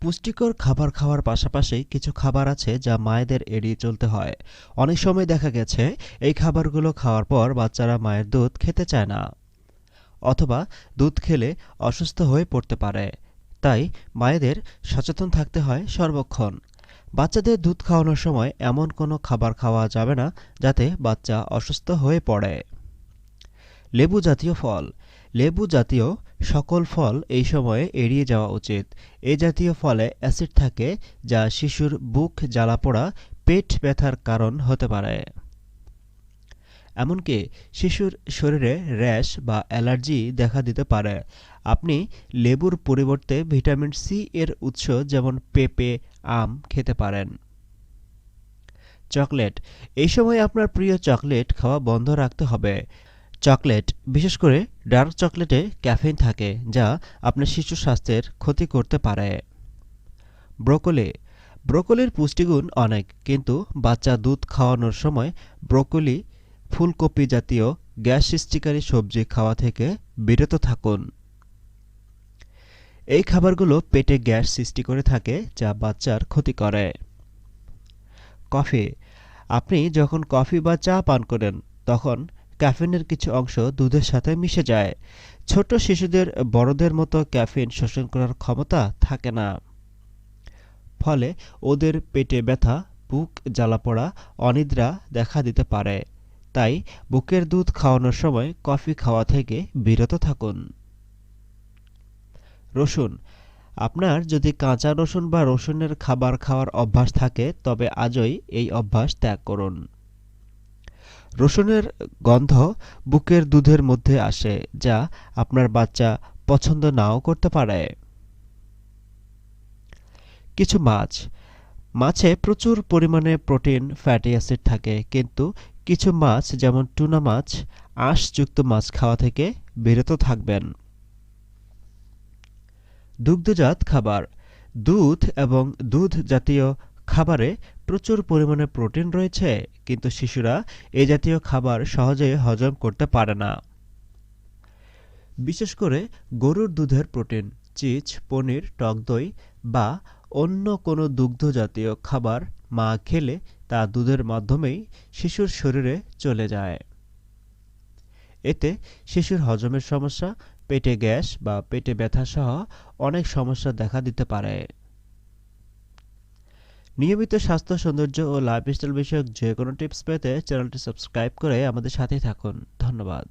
পুষ্টিকর খাবার খাওয়ার পাশাপাশি কিছু খাবার আছে যা মায়েদের এড়িয়ে চলতে হয়। অনেক সময় দেখা গেছে, এই খাবারগুলো খাওয়ার পর বাচ্চারা মায়ের দুধ খেতে চায় না অথবা দুধ খেলে অসুস্থ হয়ে পড়তে পারে। তাই মায়েদের সচেতন থাকতে হয় সর্বক্ষণ। বাচ্চাদের দুধ খাওয়ানোর সময় এমন কোনো খাবার খাওয়া যাবে না যাতে বাচ্চা অসুস্থ হয়ে পড়ে। লেবু জাতীয় ফল। লেবু জাতীয় সকল ফল এই সময়ে এড়িয়ে যাওয়া উচিত। এ জাতীয় ফলে অ্যাসিড থাকে, যা শিশুর বুক জ্বালা জ্বালাপোড়া পেট ব্যথার কারণ হতে পারে। এমনকি শিশুর শরীরে র্যাশ বা অ্যালার্জি দেখা দিতে পারে। আপনি লেবুর পরিবর্তে ভিটামিন সি এর উৎস যেমন পেঁপে, আম খেতে পারেন। চকলেট। এই সময় আপনার প্রিয় চকলেট খাওয়া বন্ধ রাখতে হবে। চকলেট, বিশেষ করে ডার্ক চকলেটে ক্যাফেইন থাকে, যা আপনার শিশু স্বাস্থ্যের ক্ষতি করতে পারে। ব্রোকলি। ব্রোকলির পুষ্টিগুণ অনেক, কিন্তু বাচ্চা দুধ খাওয়ানোর সময় ব্রোকলি ফুলকপি জাতীয় গ্যাস সৃষ্টিকারী সবজি খাওয়া থেকে বিরত থাকুন। এই খাবারগুলো পেটে গ্যাস সৃষ্টি করে থাকে, যা বাচ্চার ক্ষতি করে। কফি। আপনি যখন কফি বা চা পান করেন, তখন ক্যাফিনের কিছু অংশ দুধের সাথে মিশে যায়। ছোট শিশুদের, বড়দের মতো ক্যাফিন শোষণ করার ক্ষমতা থাকে না। ফলে ওদের পেটে ব্যথা, বুক জ্বালা জ্বালাপোড়া অনিদ্রা দেখা দিতে পারে। তাই বুকের দুধ খাওয়ানোর সময় কফি খাওয়া থেকে বিরত থাকুন। রসুন। আপনার যদি কাঁচা রসুন বা রসুনের খাবার খাওয়ার অভ্যাস থাকে, তবে আজই এই অভ্যাস ত্যাগ করুন। রসুনের গন্ধ বুকের দুধের মধ্যে আসে, যা আপনার বাচ্চা পছন্দ নাও করতে পারে। কিছু মাছ। মাছে প্রচুর পরিমাণে প্রোটিন, ফ্যাটি অ্যাসিড থাকে, কিন্তু কিছু মাছ, যেমন টুনা মাছ, আঁশযুক্ত মাছ খাওয়া থেকে বিরত থাকবেন। দুগ্ধজাত খাবার। দুধ এবং দুধ জাতীয় খাবারে প্রচুর পরিমাণে প্রোটিন রয়েছে, কিন্তু শিশুরা এ জাতীয় খাবার সহজে হজম করতে পারে না। বিশেষ করে গরুর দুধের প্রোটিন, চিজ, পনির, টক দই বা অন্য কোনো দুগ্ধ জাতীয় খাবার মা খেলে তা দুধের মাধ্যমেই শিশুর শরীরে চলে যায়। এতে শিশুর হজমের সমস্যা, পেটে গ্যাস বা পেটে ব্যথা সহ অনেক সমস্যা দেখা দিতে পারে। নিয়মিত স্বাস্থ্য, সৌন্দর্য ও লাইফস্টাইল বিষয়ক যে কোনো টিপস পেতে চ্যানেলটি সাবস্ক্রাইব করে আমাদের সাথেই থাকুন। ধন্যবাদ।